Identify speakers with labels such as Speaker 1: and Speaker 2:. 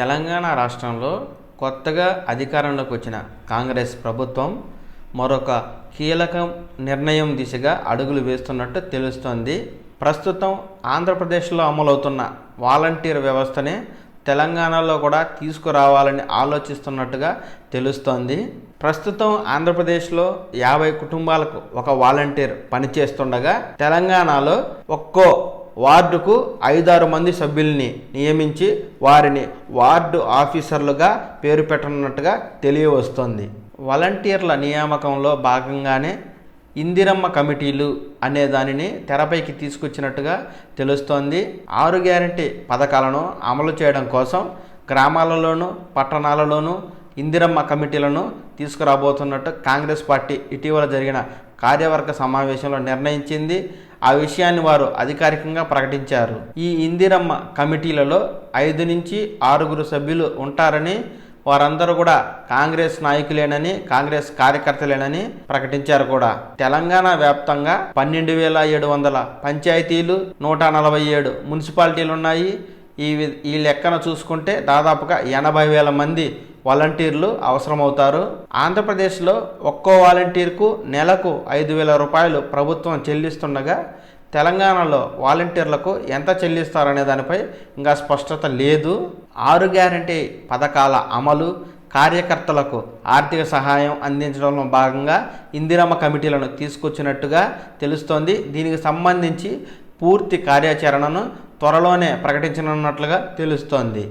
Speaker 1: తెలంగాణ రాష్ట్రంలో కొత్తగా అధికారంలోకి వచ్చిన కాంగ్రెస్ ప్రభుత్వం మరొక కీలక నిర్ణయం దిశగా అడుగులు వేస్తున్నట్టు తెలుస్తోంది. ప్రస్తుతం ఆంధ్రప్రదేశ్లో అమలవుతున్న వాలంటీర్ వ్యవస్థనే తెలంగాణలో కూడా తీసుకురావాలని ఆలోచిస్తున్నట్టుగా తెలుస్తోంది. ప్రస్తుతం ఆంధ్రప్రదేశ్లో యాభై కుటుంబాలకు ఒక వాలంటీర్ పనిచేస్తుండగా తెలంగాణలో ఒక్కో వార్డుకు ఐదారు మంది సభ్యుల్ని నియమించి వారిని వార్డు ఆఫీసర్లుగా పేరు పెట్టనున్నట్టుగా తెలియవస్తోంది. వాలంటీర్ల నియామకంలో భాగంగానే ఇందిరమ్మ కమిటీలు అనే దానిని తెరపైకి తీసుకొచ్చినట్టుగా తెలుస్తోంది. ఆరు గ్యారంటీ పథకాలను అమలు చేయడం కోసం గ్రామాలలోనూ పట్టణాలలోనూ ఇందిరమ్మ కమిటీలను తీసుకురాబోతున్నట్టు కాంగ్రెస్ పార్టీ ఇటీవల జరిగిన కార్యవర్గ సమావేశంలో నిర్ణయించింది. ఆ విషయాన్ని వారు అధికారికంగా ప్రకటించారు. ఈ ఇందిరమ్మ కమిటీలలో ఐదు నుంచి ఆరుగురు సభ్యులు ఉంటారని వారందరూ కూడా కాంగ్రెస్ నాయకులేనని కాంగ్రెస్ కార్యకర్తలేనని ప్రకటించారు కూడా. తెలంగాణ వ్యాప్తంగా పన్నెండు వేల ఏడు వందల పంచాయతీలు నూట నలభై ఏడు మున్సిపాలిటీలు ఉన్నాయి ఈ వి- ఈ లెక్కన చూసుకుంటే దాదాపుగా ఎనభై వేల మంది వాలంటీర్లు అవసరమవుతారు. ఆంధ్రప్రదేశ్లో ఒక్కో వాలంటీర్కు నెలకు ఐదు వేల రూపాయలు ప్రభుత్వం చెల్లిస్తుండగా తెలంగాణలో వాలంటీర్లకు ఎంత చెల్లిస్తారనే దానిపై ఇంకా స్పష్టత లేదు. ఆరు గ్యారంటీ పథకాల అమలు కార్యకర్తలకు ఆర్థిక సహాయం అందించడంలో భాగంగా ఇందిరమ్మ కమిటీలను తీసుకొచ్చినట్టుగా తెలుస్తోంది. దీనికి సంబంధించి పూర్తి కార్యాచరణను త్వరలోనే ప్రకటించనున్నట్లుగా తెలుస్తోంది.